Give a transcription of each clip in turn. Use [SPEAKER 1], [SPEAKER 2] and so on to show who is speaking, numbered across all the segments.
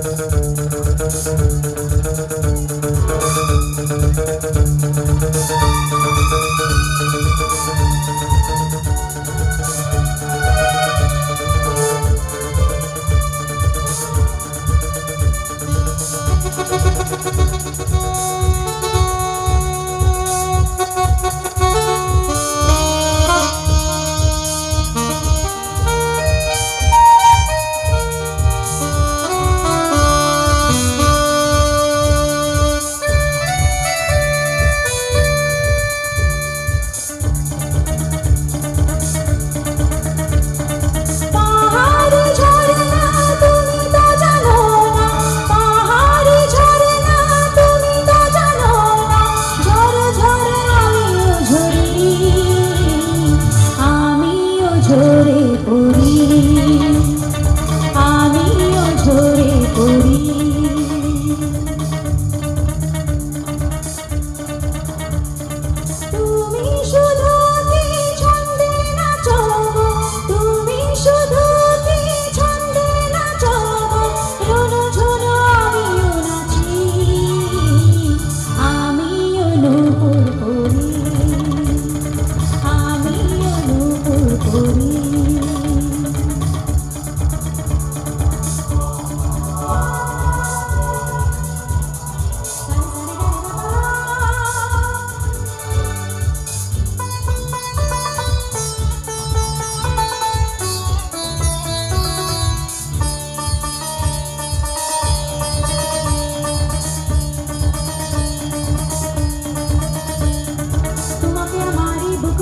[SPEAKER 1] Thank you.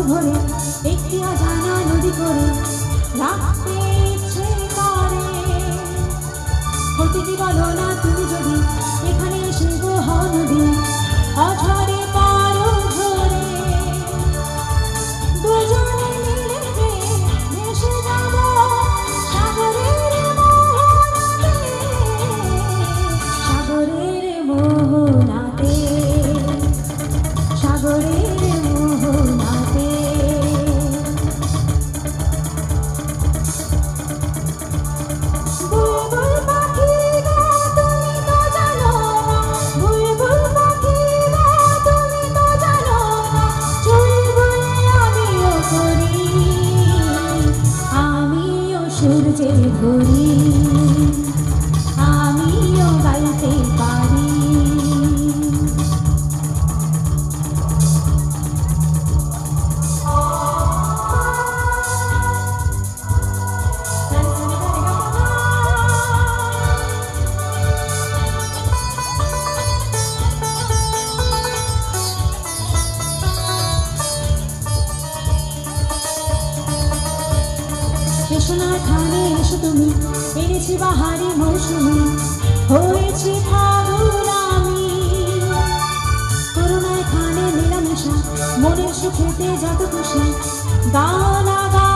[SPEAKER 1] ধরে একটি অজানা নদী করে রাখতে ইচ্ছে করে। হতে বলো না তুমি সোনার খানে এসো তুমি। এনেছি বাহারি মৌসুমি। হয়েছি ফাগুন আমি। করুণায় খানে মেলামেশা, মনের সুখেতে যত খুশি। গানা গা